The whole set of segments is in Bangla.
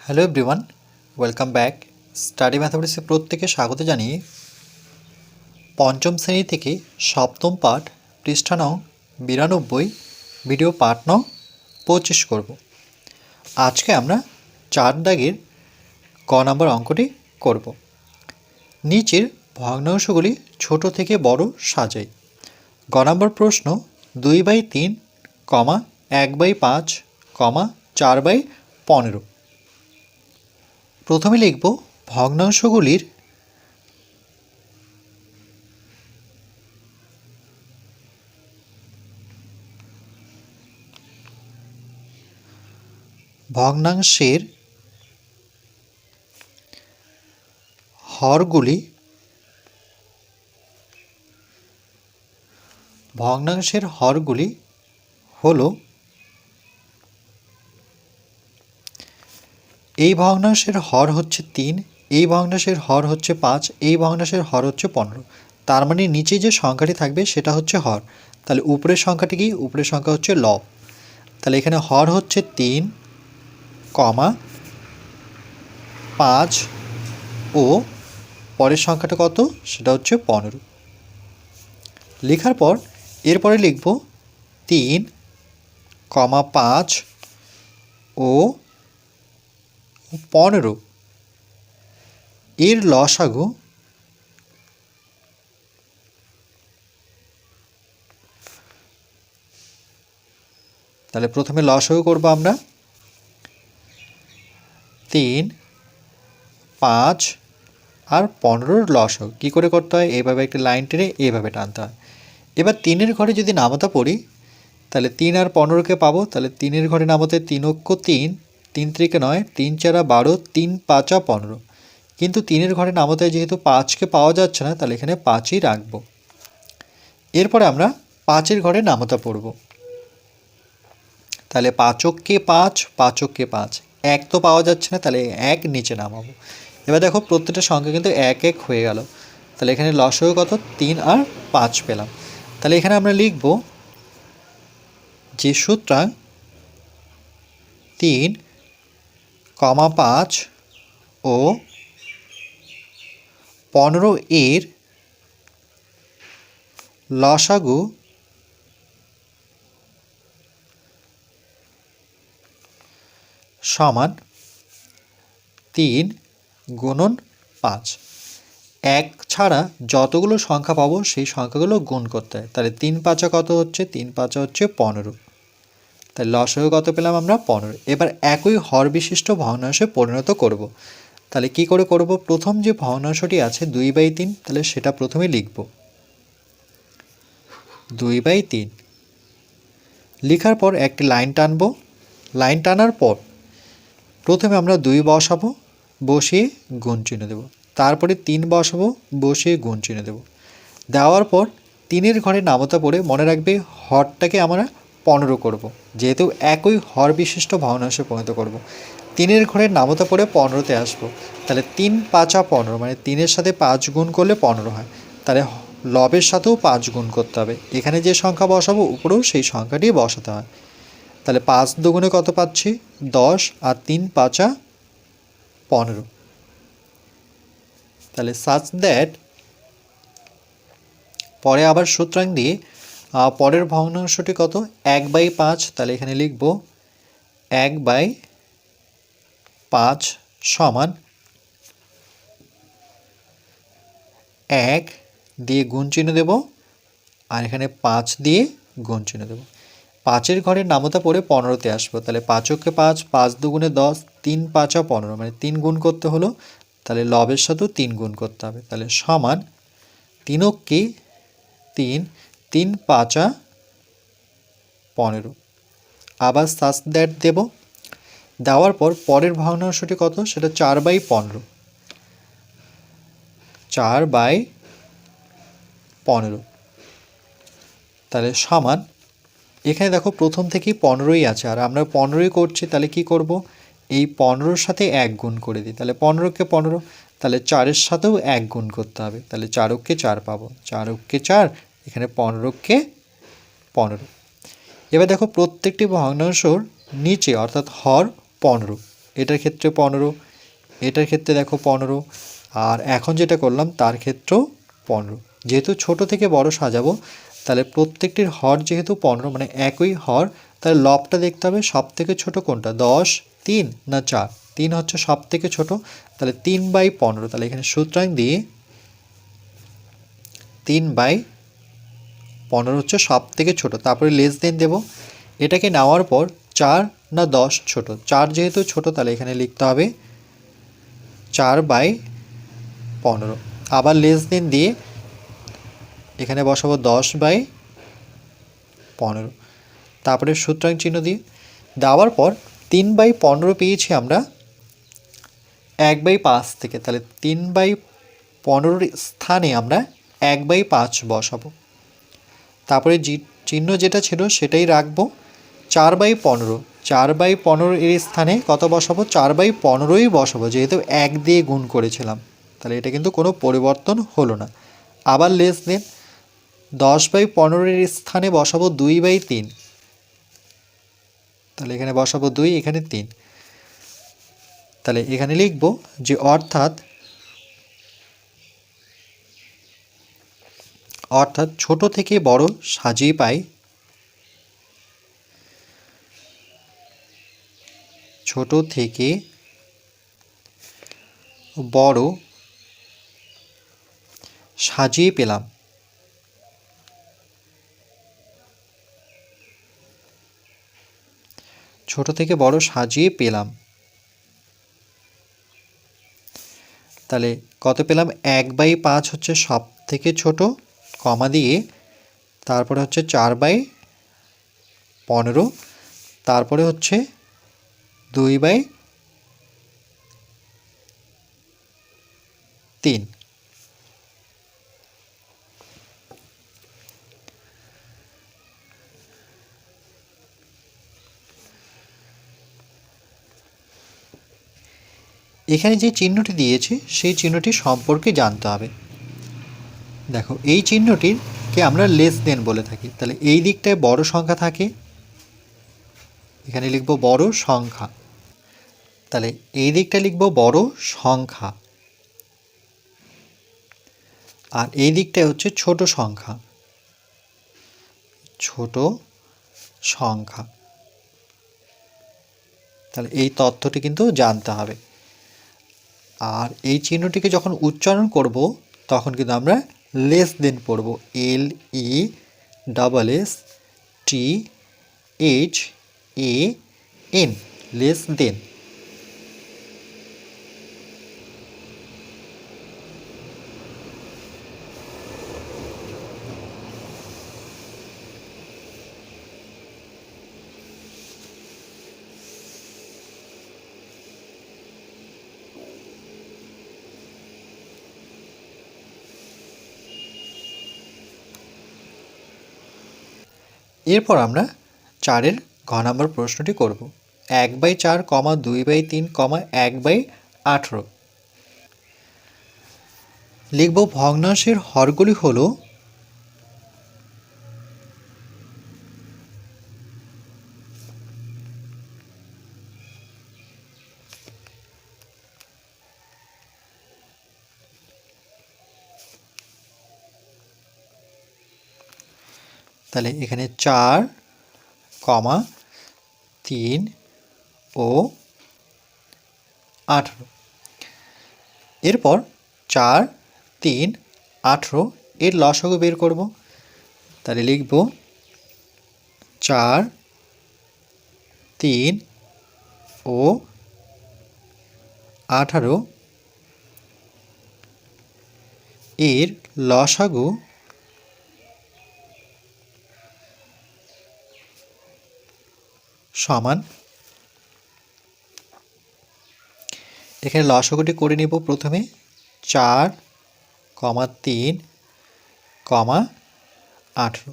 Hello everyone welcome back study ম্যাথামেটিক্সে প্রত্যেকে স্বাগত জানিয়ে পঞ্চম শ্রেণি থেকে সপ্তম পাঠ পৃষ্ঠা নং বিরানব্বই ভিডিও পাঠ নং পঁচিশ করব। আজকে আমরা চার দাগের ক নম্বর অঙ্কটি করব। নিচের ভগ্নাংশগুলি ছোট থেকে বড় সাজাই। গ নম্বর প্রশ্ন দুই বাই তিন, কমা এক বাই পাঁচ, কমা চার বাই পনেরো। প্রথমে লিখব ভগ্নাংশগুলির ভগ্নাংশের হরগুলি ভগ্নাংশের হরগুলি হলো এই ভগ্নাংশের হর হচ্ছে তিন, এই ভগ্নাংশের হর হচ্ছে পাঁচ, এই ভগ্নাংশের হর হচ্ছে পনেরো। তার মানে নিচে যে সংখ্যাটি থাকবে সেটা হচ্ছে হর। তাহলে উপরের সংখ্যাটি কি? উপরের সংখ্যা হচ্ছে লব। তাহলে এখানে হর হচ্ছে তিন, কমা পাঁচ ও পরের সংখ্যাটা কত? সেটা হচ্ছে পনেরো। লেখার পর এরপরে লিখব তিন, কমা পাঁচ ও পনেরো। এর লসাগু তাহলে প্রথমে লসাগু করব আমরা। তিন, পাঁচ আর পনেরোর লসাগু কী করে করতে হয়? এইভাবে একটি লাইন টেনে এইভাবে টানতে হয়। এবার তিনের ঘরে যদি নামতা পড়ি, তাহলে তিন আর পনেরোকে পাবো। তাহলে তিনের ঘরে নামতে তিন অক্ষ তিন তিন ত্রিকে নয়, তিন চারা বারো, তিন পাঁচা পনেরো। কিন্তু তিনের ঘরে নামতে যেহেতু পাঁচকে পাওয়া যাচ্ছে না, তাহলে এখানে পাঁচই রাখব। এরপরে আমরা পাঁচের ঘরে নামতা পড়ব। তাহলে পাঁচককে পাঁচ পাঁচককে পাঁচ। এক তো পাওয়া যাচ্ছে না, তাহলে এক নিচে নামাবো। এবার দেখো প্রত্যেকটা সংখ্যা কিন্তু এক এক হয়ে গেল। তাহলে এখানে লসও কত? তিন আর পাঁচ পেলাম। তাহলে এখানে আমরা লিখব যে সুতরাং তিন কমা পাঁচ ও পনেরো এর লসাগু সমান তিন গুণন পাঁচ। এক ছাড়া যতগুলো সংখ্যা পাবো সেই সংখ্যাগুলো গুণ করতে হয়। তাহলে তিন পাঁচা কত হচ্ছে? তিন পাঁচা হচ্ছে পনেরো। তাহলে লসাগু কত পেলাম আমরা পনেরো। এবার একই হর বিশিষ্ট ভগ্নাংশে পরিণত করব। তাহলে কি করে করব? প্রথম যে ভগ্নাংশটি আছে দুই বাই তিন, তাহলে সেটা প্রথমে লিখব। দুই বাই তিন। লেখার পর একটি লাইন টানবো। লাইন টানার পর প্রথমে আমরা দুই বসাবো, বসিয়ে গুণ চিহ্ন দেবো। তারপরে তিন বসাবো, বসিয়ে গুণ চিহ্ন দেবো। দেওয়ার পর তিনের ঘরে নামতা পড়ে মনে রাখবে হরটাকে আমরা পনেরো করব। যেহেতু একই হর বিশিষ্ট ভগ্নাংশে পরিণত করব। তিনের ঘরে নামতা পড়ে পনেরোতে আসব। তাহলে তিন পাঁচা পনেরো মানে তিনের সাথে পাঁচ গুণ করলে পনেরো হয়। তাহলে লবের সাথেও পাঁচ গুণ করতে হবে। এখানে যে সংখ্যা বসাবো, উপরেও সেই সংখ্যাটি বসাতে হয়। তাহলে পাঁচ দুগুণে কত পাচ্ছি? দশ আর তিন পাঁচা পনেরো। তাহলে সাচ দ্যাট পরে আবার সুতরাং দিয়ে পরের ভগ্নাংশটি কত? এক বাই পাঁচ, তাহলে এখানে লিখব এক বাই পাঁচ সমান এক দিয়ে গুণ চিহ্ন দেব, আর এখানে পাঁচ দিয়ে গুণ চিহ্ন দেব। পাঁচের ঘরের নামতা পড়ে পনেরোতে আসব, তাহলে পাঁচকে পাঁচ পাঁচ দুগুণে দশ, তিন পাঁচা পনেরো মানে তিন গুণ করতে হলো, তাহলে লবের সাথেও তিন গুণ করতে হবে, তাহলে সমান তিনককে তিন তিন পাঁচা পনেরো। আবার সাস দ্যাট দেব। দেওয়ার পর পরের ভগ্নাংশটি কত? সেটা চার বাই পনেরো। চার বাই পনেরো। তাহলে সমান, এখানে দেখো প্রথম থেকেই পনেরোই আছে। আর আমরা পনেরোই করছি, তাহলে কি করব? এই পনেরোর সাথে এক গুণ করে দিই। তাহলে পনেরোকে পনেরো, তাহলে চারের সাথেও এক গুণ করতে হবে। তাহলে চারককে চার পাবো। চারককে চার এখানে পনেরোকে পনেরো। এবার দেখো প্রত্যেকটি ভগ্নাংশর নিচে, অর্থাৎ হর পনেরো। এটার ক্ষেত্রে পনেরো, এটার ক্ষেত্রে দেখো পনেরো, আর এখন যেটা করলাম তার ক্ষেত্রেও পনেরো। যেহেতু ছোট থেকে বড় সাজাবো, তাহলে প্রত্যেকটির হর যেহেতু পনেরো মানে একই হর, তাহলে লবটা দেখতে হবে সব থেকে ছোটো কোনটা? দশ, তিন না চার? তিন হচ্ছে সব থেকে ছোটো, তাহলে তিন বাই পনেরো। তাহলে এখানে সুতরাং দিয়ে তিন বাই পনেরো হচ্ছে সব থেকে ছোটো, তারপরে লেস দেন দেবো। এটাকে নেওয়ার পর চার না দশ ছোট, চার যেহেতু ছোট তাহলে এখানে লিখতে হবে চার বাই পনেরো। আবার লেস দিন দিয়ে এখানে বসাবো দশ বাই পনেরো। তারপরে সুতরাং চিহ্ন দিয়ে দেওয়ার পর তিন বাই পনেরো পেয়েছি আমরা এক বাই পাঁচ থেকে, তাহলে তিন বাই পনেরোর স্থানে আমরা এক বাই পাঁচ বসাবো। তারপরে চিহ্ন যেটা ছিল সেটাই রাখব। চার বাই পনেরো। চার বাই পনেরো এর স্থানে কত বসাবো? চার বাই পনেরোই বসাবো। যেহেতু এক দিয়ে গুণ করেছিলাম, তাহলে এটা কিন্তু কোনো পরিবর্তন হলো না। আবার লেস দেন। দশ বাই পনেরোর স্থানে বসাবো দুই বাই তিন। তাহলে এখানে বসাবো দুই, এখানে তিন। তাহলে এখানে লিখব যে অর্থাৎ অর্থাৎ ছোট থেকে বড় সাজিয়ে পাই। ছোট থেকে বড় সাজিয়ে পেলাম। ছোট থেকে বড় সাজিয়ে পেলাম। তাহলে কত পেলাম? এক বাই পাঁচ হচ্ছে সব থেকে ছোট। কমা দিয়ে তারপরে হচ্ছে চার বাই পনেরো, তারপরে হচ্ছে দুই বাই তিন। এখানে যে চিহ্নটি দিয়েছে, সেই চিহ্নটি সম্পর্কে জানতে হবে। দেখো, এই চিহ্নটিরকে আমরা লেস দেন বলে থাকি। তাহলে এই দিকটায় বড় সংখ্যা থাকে। এখানে লিখব বড় সংখ্যা। তাহলে এই দিকটা লিখব বড় সংখ্যা। আর এই দিকটায় হচ্ছে ছোট সংখ্যা। ছোট সংখ্যা। তাহলে এই তথ্যটি কিন্তু জানতে হবে। আর এই চিহ্নটিকে যখন উচ্চারণ করব, তখন কিন্তু আমরা লেস দেন পড়ব L E double S T H A N less than এরপর আমরা চারের ঘ নম্বর প্রশ্নটি করব। এক বাই চার কমা দুই বাই তিন কমা এক বাই আঠেরো। লিখব ভগ্নাংশের হরগুলি হলো তাহলে এখানে চার, কমা তিন ও আঠেরো। এরপর চার, তিন, আঠেরো, এর লসগু বের করব। তাহলে লিখব চার, তিন ও আঠারো। এর লসাগু সমান। এখানে লসগুটি করে নেব প্রথমে। চার, কমা তিন, কমা আঠেরো।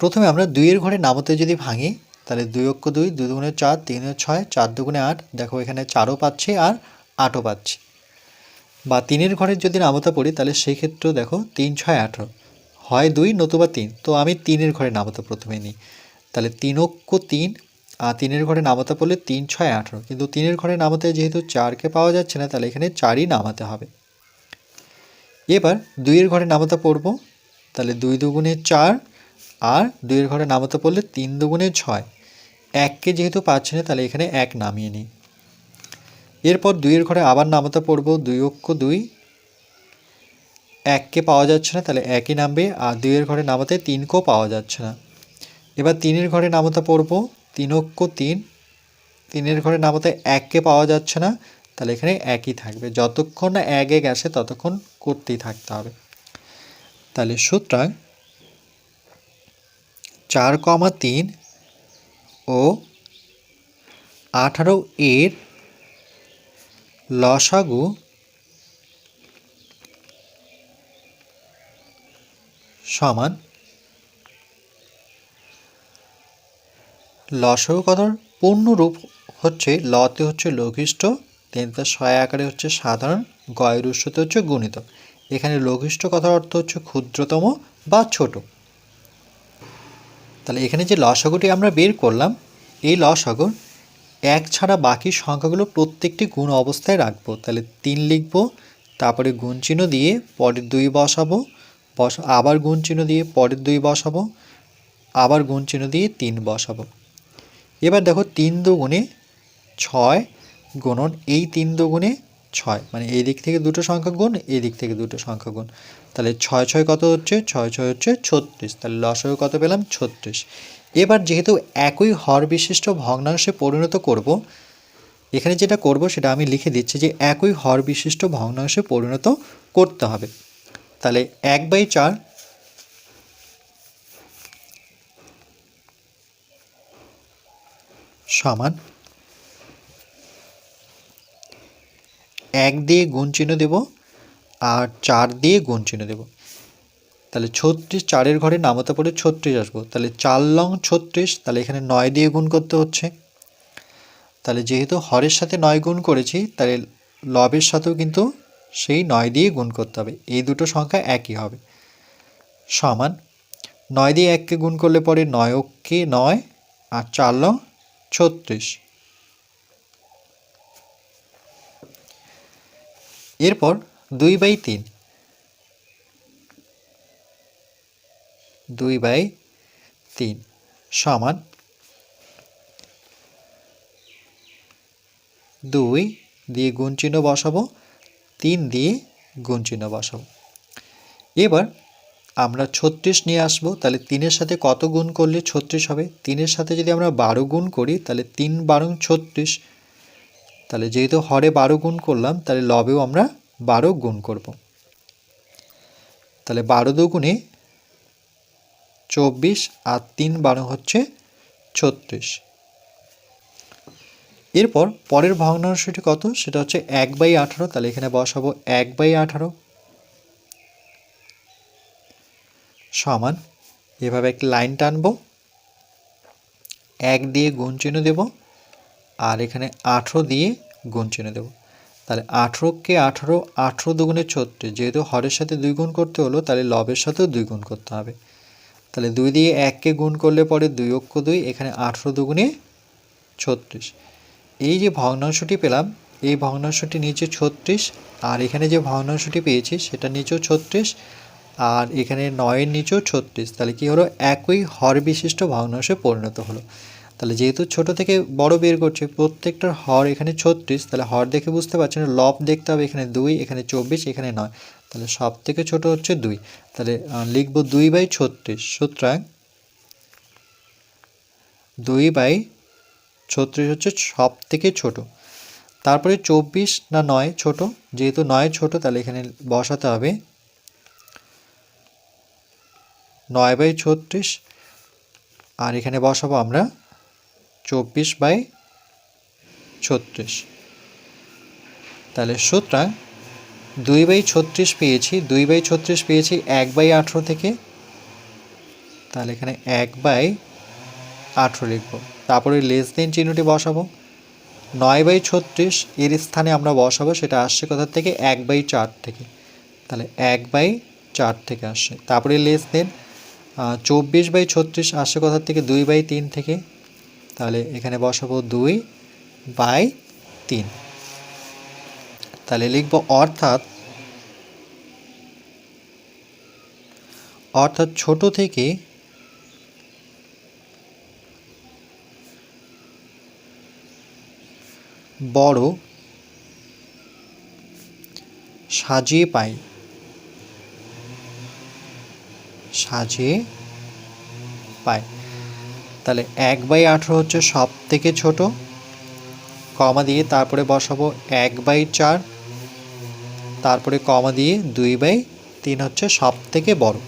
প্রথমে আমরা দুইয়ের ঘরে নামতে যদি ভাঙি, তাহলে দুই অক্ষ দুই দুই দুগুণে চার, তিন ছয়, চার দুগুণে আট। দেখো এখানে চারও পাচ্ছি আর আটও পাচ্ছি। বা তিনের ঘরের যদি নামতা পড়ি, তাহলে সেই ক্ষেত্রেও দেখো তিন, ছয়, আঠেরো। হয় দুই, নতুবা তিন। তো আমি তিনের ঘরে নামতা প্রথমে নিই। তাহলে তিন অক্ষ তিন, আর তিনের ঘরে নামাতে পড়লে তিন, ছয়, আঠেরো। কিন্তু তিনের ঘরে নামাতে যেহেতু চারকে পাওয়া যাচ্ছে না, তাহলে এখানে চারই নামাতে হবে। এবার দুইয়ের ঘরে নামাতে পড়ব, তাহলে দুই দুগুণে চার, আর দুইয়ের ঘরে নামাতে পড়লে তিন দুগুণে ছয়। এককে যেহেতু পাচ্ছে না, তাহলে এখানে এক নামিয়ে নিই। এরপর দুইয়ের ঘরে আবার নামাতে পড়ব, দুই অক্ষ দুই। এককে পাওয়া যাচ্ছে না, তাহলে একই নামবে, আর দুইয়ের ঘরে নামাতে তিনকেও পাওয়া যাচ্ছে না। এবার তিনের ঘরে নামাতে পড়ব। তিন অক্ষ তিন। তিনের ঘরে নামাতে এককে পাওয়া যাচ্ছে না। তাহলে এখানে একই থাকবে। যতক্ষণ না এক এক আসে ততক্ষণ করতেই থাকতে হবে। তাহলে সুতরাং চার কমা তিন ও আঠারো এর লসাগু সমান লসাগু কথার পূর্ণরূপ হচ্ছে লতে হচ্ছে লঘিষ্ঠ দেন তার ছয় আকারে হচ্ছে সাধারণ, গয়ের উৎসতে হচ্ছে গুণিত। এখানে লঘিষ্ঠ কথার অর্থ হচ্ছে ক্ষুদ্রতম বা ছোট। তাহলে এখানে যে লসাগুটি আমরা বের করলাম, এই লসাগুর এক ছাড়া বাকি সংখ্যাগুলো প্রত্যেকটি গুণ অবস্থায় রাখব। তাহলে তিন লিখব, তারপরে গুণ চিহ্ন দিয়ে পরের দুই বসাবো, বস, আবার গুণ চিহ্ন দিয়ে পরের দুই বসাবো, আবার গুণ চিহ্ন দিয়ে তিন বসাবো। এবার দেখো তিন দুগুণে ছয় গুণন এই তিন দুগুণে ছয় মানে এই দিক থেকে দুটো সংখ্যা গুণ, এই দিক থেকে দুটো সংখ্যা গুণ। তাহলে ছয় ছয় কত হচ্ছে? ছয় ছয় হচ্ছে ছত্রিশ। তাহলে লসাগু কত পেলাম? ছত্রিশ। এবার যেহেতু একই হর বিশিষ্ট ভগ্নাংশে পরিণত করব, এখানে যেটা করব সেটা আমি লিখে দিচ্ছি যে একই হর বিশিষ্ট ভগ্নাংশে পরিণত করতে হবে। তাহলে এক বাই চার সমান। এক দিয়ে গুণ চিহ্ন দেব আর চার দিয়ে গুণ চিহ্ন দেব। তাহলে ছত্রিশ চারের ঘরে নামতে পড়ে ছত্রিশ আসব। তাহলে চার লং ছত্রিশ, তাহলে এখানে নয় দিয়ে গুণ করতে হচ্ছে। তাহলে যেহেতু হরের সাথে নয় গুণ করেছি, তাহলে লবের সাথেও কিন্তু সেই নয় দিয়ে গুণ করতে হবে। এই দুটো সংখ্যা একই হবে। সমান। নয় দিয়ে এককে গুণ করলে পরে নয় অক্ষে নয় আর চার লং ছত্রিশ। এরপর দুই বাই তিন। দুই বাই তিন সমান দুই দিয়ে গুণ চিহ্ন বসাবো, তিন দিয়ে গুণ চিহ্ন বসাবো। এবার আমরা ছত্রিশ নিয়ে আসব, তাহলে তিনের সাথে কত গুণ করলে ছত্রিশ হবে? তিনের সাথে যদি আমরা বারো গুণ করি, তাহলে তিন বারো ছত্রিশ। তাহলে যেহেতু হরে বারো গুণ করলাম, তাহলে লবেও আমরা বারো গুণ করব। তাহলে বারো দুগুণে চব্বিশ আর তিন বারো হচ্ছে ছত্রিশ। এরপর পরের ভগ্নাংশটি কত? সেটা হচ্ছে এক বাই আঠারো, তাহলে এখানে বসাবো এক বাই আঠারো। সমান। এভাবে একটি লাইন টানবো। এক দিয়ে গুণ চিহ্ন দেব। আর এখানে আঠেরো দিয়ে গুণ চিহ্ন দেবো। তাহলে আঠেরোকে আঠেরো আঠেরো দুগুণে ছত্রিশ। যেহেতু হরের সাথে দুই গুণ করতে হলো, তাহলে লবের সাথেও দুই গুণ করতে হবে। তাহলে দুই দিয়ে এককে গুণ করলে পরে দুই অক্ষ দুই, এখানে আঠেরো দুগুণে ছত্রিশ। এই যে ভগ্নাংশটি পেলাম, এই ভগ্নাংশটি নিচে ছত্রিশ। আর এখানে যে ভগ্নাংশটি পেয়েছি, সেটা নিচেও ছত্রিশ। আর এখানে নয়ের নিচেও ছত্রিশ। তাহলে কী হলো? একই হর বিশিষ্ট ভগ্নাংশে পরিণত হলো। তাহলে যেহেতু ছোট থেকে বড় বের করছে, প্রত্যেকটার হর এখানে ছত্রিশ। তাহলে হর দেখে বুঝতে পারছেন, লব দেখতে হবে এখানে দুই, এখানে চব্বিশ, এখানে নয়। তাহলে সব থেকে ছোট হচ্ছে দুই। তাহলে লিখব দুই বাই ছত্রিশ। সুতরাং দুই বাই ছত্রিশ হচ্ছে সব থেকে ছোট। তারপরে চব্বিশ না নয় ছোট? যেহেতু নয় ছোট, তাহলে এখানে বসাতে হবে নয় বাই ছত্রিশ। আর এখানে বসাবো আমরা চব্বিশ বাই ছত্রিশ। তাহলে সুতরাং দুই বাই ছত্রিশ পেয়েছি, দুই বাই ছত্রিশ পেয়েছি এক বাই আঠেরো থেকে। তাহলে এখানে এক বাই আঠেরো লিখব। তারপরে লেস দেন চিহ্নটি বসাবো। নয় বাই ছত্রিশ, এর স্থানে আমরা বসাবো, সেটা আসছে কোথা থেকে? এক বাই চার থেকে। তাহলে এক বাই চার থেকে আসছে। তারপরে লেস দেন চব্বিশ বাই ছত্রিশ আসছে কোথা থেকে দুই বাই তিন থেকে, তাহলে এখানে বসাবো দুই বাই তিন। তাহলে লিখব অর্থাৎ অর্থাৎ ছোট থেকে বড় সাজিয়ে পাই। সাজিয়ে পায়। তাহলে এক বাই আঠেরো হচ্ছে সব থেকে ছোট। কমা দিয়ে তারপরে বসাবো এক বাই চার। তারপরে কমা দিয়ে দুই বাই তিন হচ্ছে সব থেকে বড়।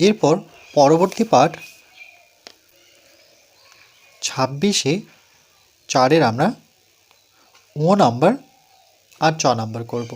এরপর পরবর্তী পাঠ ছাব্বিশে চারের আমরা ও নাম্বার আর চ নাম্বার করব।